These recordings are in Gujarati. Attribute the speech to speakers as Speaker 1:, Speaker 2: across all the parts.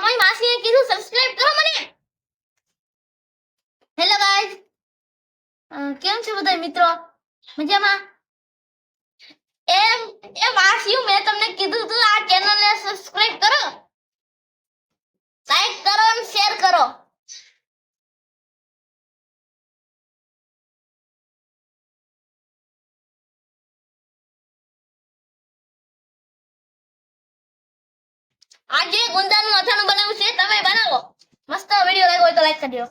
Speaker 1: તમારી માસીએ કીધું સબસ્ક્રાઇબ કરો મને. હેલો ગાઈઝ કેમ છો બધા મિત્રો? મજામાં? એમ, એ માસીઓ મેં તમને કીધું તું, આ ચેનલને સબસ્ક્રાઇબ કરો. આજે ગુંદાનું અથાણું બનાવ્યું છે. તમે બનાવો. મસ્ત વીડિયો લાગ્યો હોય તો લાઈક કરી દો.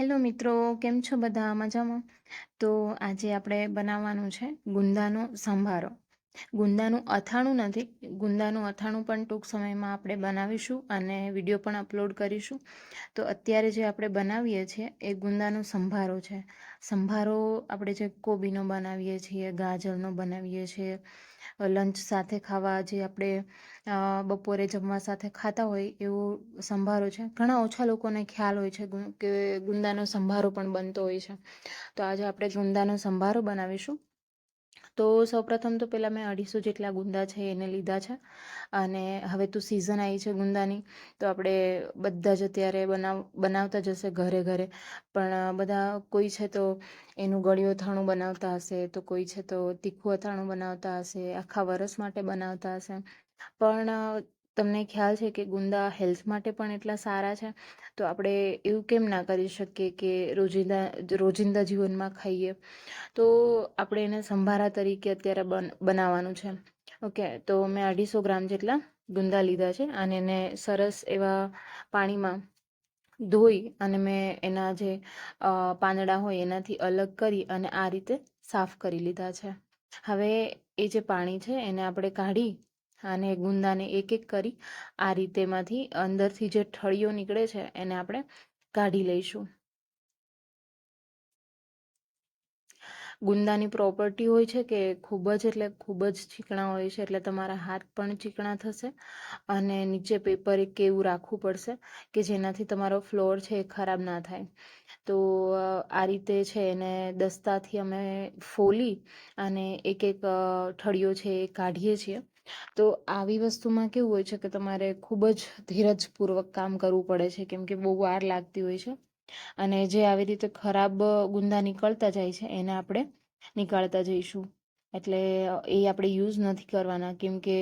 Speaker 2: હેલો મિત્રો, કેમ છો બધા? મજામાં? તો આજે આપણે બનાવવાનું છે ગુંદાનો સંભારો. ગુંદાનું અથાણું નથી, ગુંદાનું અથાણું પણ ટૂંક સમયમાં આપણે બનાવીશું અને વીડિયો પણ અપલોડ કરીશું. તો અત્યારે જે આપણે બનાવીએ છીએ એ ગુંદાનો સંભારો છે. સંભારો આપણે જે કોબીનો બનાવીએ છીએ, ગાજરનો બનાવીએ છીએ લંચ સાથે ખાવા, જે આપણે બપોરે જમવા સાથે ખાતા હોય એવો સંભારો છે. ઘણા ઓછા લોકોને ખ્યાલ હોય છે કે ગુંદાનો સંભારો પણ બનતો હોય છે. તો આજે આપણે ગુંદાનો સંભારો બનાવીશું. તો સૌપ્રથમ તો પહેલાં મેં અઢીસો જેટલા ગુંદા છે એને લીધા છે. અને હવે તો સિઝન આવી છે ગુંદાની, તો આપણે બધા જ અત્યારે બનાવ, બનાવતા જ હશે ઘરે ઘરે. પણ બધા કોઈ છે તો એનું ગળ્યું અથાણું બનાવતા હશે, તો કોઈ છે તો તીખું અથાણું બનાવતા હશે, આખા વરસ માટે બનાવતા હશે. પણ તમને ખ્યાલ છે કે ગુંદા હેલ્થ માટે પણ એટલા સારા છે? તો આપણે એવું કેમ ના કરી શકીએ કે રોજિંદા રોજિંદા જીવનમાં ખાઈએ? તો આપણે એને સંભારા તરીકે અત્યારે બન, બનાવવાનું છે. ઓકે, તો મેં અઢીસો ગ્રામ જેટલા ગુંદા લીધા છે. અને એને સરસ એવા પાણીમાં ધોઈ અને મેં એના જે પાંદડા હોય એનાથી અલગ કરી અને આ રીતે સાફ કરી લીધા છે. હવે એ જે પાણી છે એને આપણે કાઢી અને ગુંદાને એક એક કરી આ રીતે એમાંથી અંદરથી જે ઠળીઓ નીકળે છે એને આપણે કાઢી લઈશું. ગુંદાની પ્રોપર્ટી હોય છે કે ખૂબ જ, એટલે ખૂબ જ ચીકણા હોય છે, એટલે તમારા હાથ પણ ચીકણા થશે અને નીચે પેપર એક એવું રાખવું પડશે કે જેનાથી તમારો ફ્લોર છે એ ખરાબ ના થાય. તો આ રીતે છે એને દસ્તાથી અમે ફોલી અને એક એક ઠળીઓ છે એ કાઢીએ છીએ. તો આવી વસ્તુમાં કેવું હોય છે કે તમારે ખૂબ જ ધીરજપૂર્વક કામ કરવું પડે છે? કેમ કે બહુ વાર લાગતી હોય છે. અને જે આવી રીતે ખરાબ ગુંદા નીકળતા જાય છે, એને આપણે નીકાળતા જઈશું. એટલે એ આપણે યુઝ નથી કરવાના, કેમ કે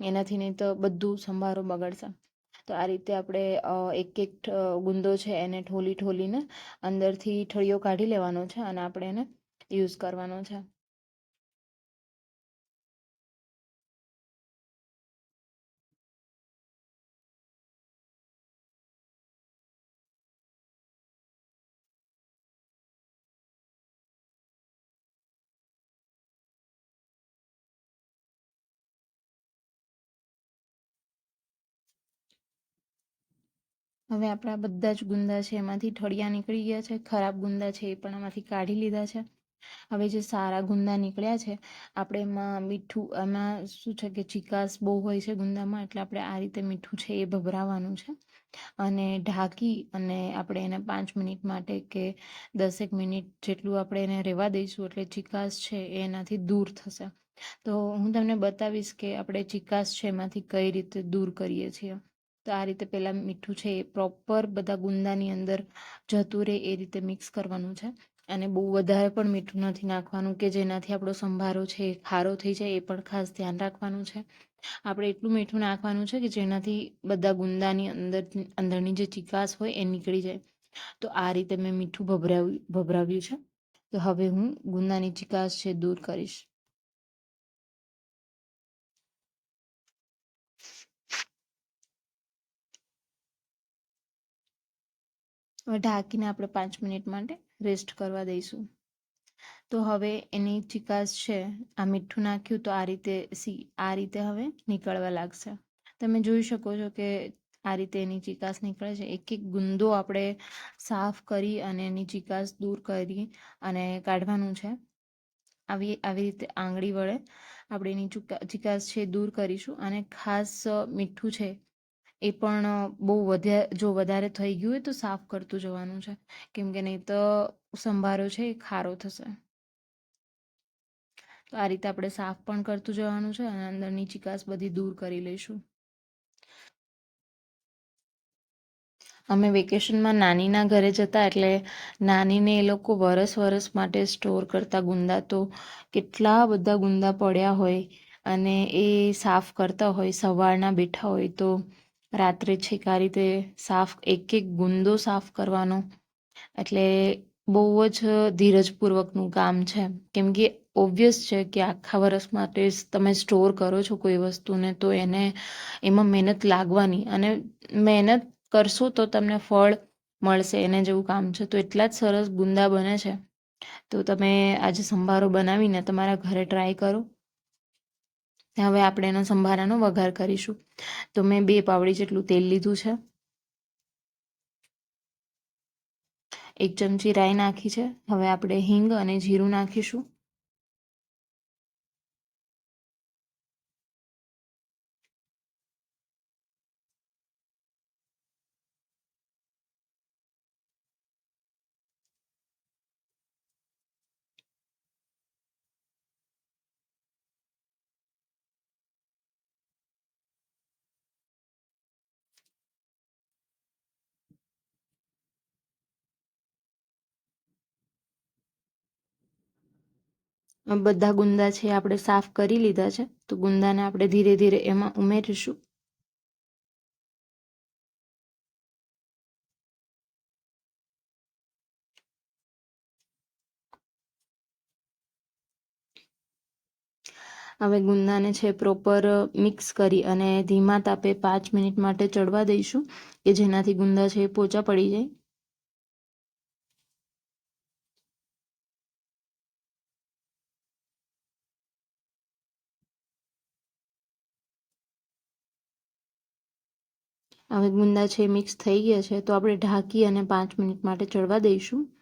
Speaker 2: એનાથી નહીં તો બધું સંભારો બગડશે. તો આ રીતે આપણે એક એક ગુંદો છે એને ઠોલી ઠોલીને અંદરથી ઠળીઓ કાઢી લેવાનો છે અને આપણે એને યુઝ કરવાનો છે. હવે આપણા બધા જ ગુંદા છે, એમાંથી ઠળિયા નીકળી ગયા છે, ખરાબ ગુંદા છે એ પણ એમાંથી કાઢી લીધા છે. હવે જે સારા ગુંદા નીકળ્યા છે, આપણે એમાં મીઠું, એમાં શું છે કે ચિકાસ બહુ હોય છે ગુંદામાં, એટલે આપણે આ રીતે મીઠું છે એ ભભરાવાનું છે. અને ઢાંકી અને આપણે એને પાંચ મિનિટ માટે કે દસેક મિનિટ જેટલું આપણે એને રહેવા દઈશું, એટલે ચિકાસ છે એ એનાથી દૂર થશે. તો હું તમને બતાવીશ કે આપણે ચિકાસ છે એમાંથી કઈ રીતે દૂર કરીએ છીએ. તો આ રીતે પહેલાં મીઠું છે એ પ્રોપર બધા ગુંદાની અંદર જતું રહે એ રીતે મિક્સ કરવાનું છે. અને બહુ વધારે પણ મીઠું નથી નાખવાનું કે જેનાથી આપણો સંભારો છે એ ખારો થઈ જાય એ પણ ખાસ ધ્યાન રાખવાનું છે. આપણે એટલું મીઠું નાખવાનું છે કે જેનાથી બધા ગુંદાની અંદર અંદરની જે ચિકાસ હોય એ નીકળી જાય. તો આ રીતે મેં મીઠું ભભરાવ્યું ભભરાવ્યું છે. તો હવે હું ગુંદાની ચિકાસ છે દૂર કરીશ. ઢાંકીને આપણે પાંચ મિનિટ માટે રેસ્ટ કરવા દઈશું. તો હવે એની ચિકાસ છે, આ મીઠું નાખ્યું તો આ રીતે સી, આ રીતે હવે નીકળવા લાગશે. તમે જોઈ શકો છો કે આ રીતે એની ચિકાસ નીકળે છે. એક એક ગુંદો આપણે સાફ કરી અને એની ચિકાસ દૂર કરી અને કાઢવાનું છે. આવી આવી રીતે આંગળી વડે આપણે એની ચુકા, ચિકાસ છે દૂર કરીશું. અને ખાસ મીઠું છે એ પણ બહુ વધ્યા જો વધારે થઈ ગયું હોય તો સાફ કરતું જવાનું છે. કેમ કે નહીં તો સંભારો છે એ ખારો થશે. તો આ રીતે આપણે સાફ પણ કરતું જવાનું છે અને અંદરની ચિકાસ બધી દૂર કરી લઈશું. અમે વેકેશનમાં નાનીના ઘરે જતા એટલે નાનીને એ લોકો વરસ વરસ માટે સ્ટોર કરતા ગુંદા તો કેટલા બધા ગુંદા પડ્યા હોય અને એ સાફ કરતા હોય, સવારના બેઠા હોય તો રાત્રે છેક આ રીતે સાફ એક એક ગુંદો સાફ કરવાનો. એટલે બહુ જ ધીરજપૂર્વકનું કામ છે. કેમ કે ઓબ્વિયસ છે કે આખા વર્ષ માટે તમે સ્ટોર કરો છો કોઈ વસ્તુને, તો એને એમાં મહેનત લાગવાની. અને મહેનત કરશો તો તમને ફળ મળશે, એને જેવું કામ છે. તો એટલા જ સરસ ગુંદા બને છે. તો તમે આજે સંભારો બનાવીને તમારા ઘરે ટ્રાય કરો. હવે આપણે એનો સંભારાનો વઘાર કરીશું. તો મેં બે પાવડી જેટલું તેલ લીધું છે. એક ચમચી રાઈ નાખી છે. હવે આપણે હિંગ અને જીરું નાખીશું. બધા ગુંદા છે આપણે સાફ કરી લીધા છે. તો ગુંદાને આપણે ધીરે ધીરે એમાં ઉમેરીશું. હવે ગુંદાને છે પ્રોપર મિક્સ કરી અને ધીમા તાપે પાંચ મિનિટ માટે ચડવા દઈશું, કે જેનાથી ગુંદા છે એ પોચા પડી જાય. હવે ગુંદા છે મિક્સ થઈ ગયા છે, તો આપણે ઢાંકી અને પાંચ મિનિટ માટે ચડવા દઈશું.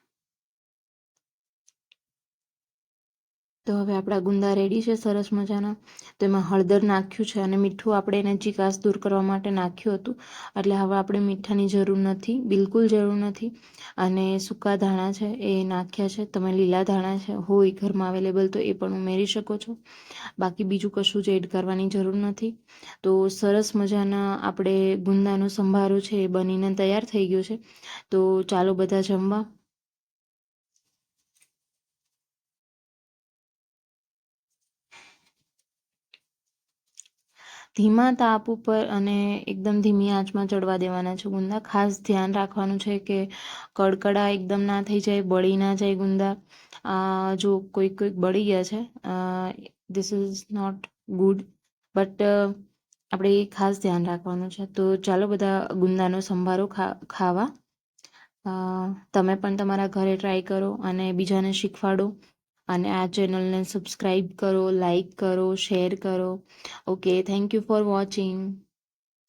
Speaker 2: તો હવે આપણા ગુંદા રેડી છે સરસ મજાના. તો એમાં હળદર નાખ્યું છે અને મીઠું આપણે એને ચિકાસ દૂર કરવા માટે નાખ્યું હતું. એટલે હવે આપણે મીઠાની જરૂર નથી, બિલકુલ જરૂર નથી. અને સૂકા ધાણા છે એ નાખ્યા છે. તમે લીલા ધાણા છે, હોય ઘરમાં અવેલેબલ તો એ પણ ઉમેરી શકો છો. બાકી બીજું કશું જ એડ કરવાની જરૂર નથી. તો સરસ મજાના આપણે ગુંદાનો સંભારો છે એ બનીને તૈયાર થઈ ગયો છે. તો ચાલો બધા જમવા. ધીમા તાપ ઉપર અને એકદમ ધીમી આંચમાં ચડવા દેવાના છે ગુંદા. ખાસ ધ્યાન રાખવાનું છે કે કડકડા એકદમ ના થઈ જાય, બળી ના જાય ગુંદા. જો કોઈક કોઈક બળી ગયા છે this is not good but આપણે એ ખાસ ધ્યાન રાખવાનું છે. તો ચાલો બધા ગુંદાનો સંભારો ખાવા. તમે પણ તમારા ઘરે ટ્રાય કરો અને બીજાને શીખવાડો. અને આ ચેનલને સબસ્ક્રાઈબ કરો લાઈક કરો શેર કરો. Okay thank you for watching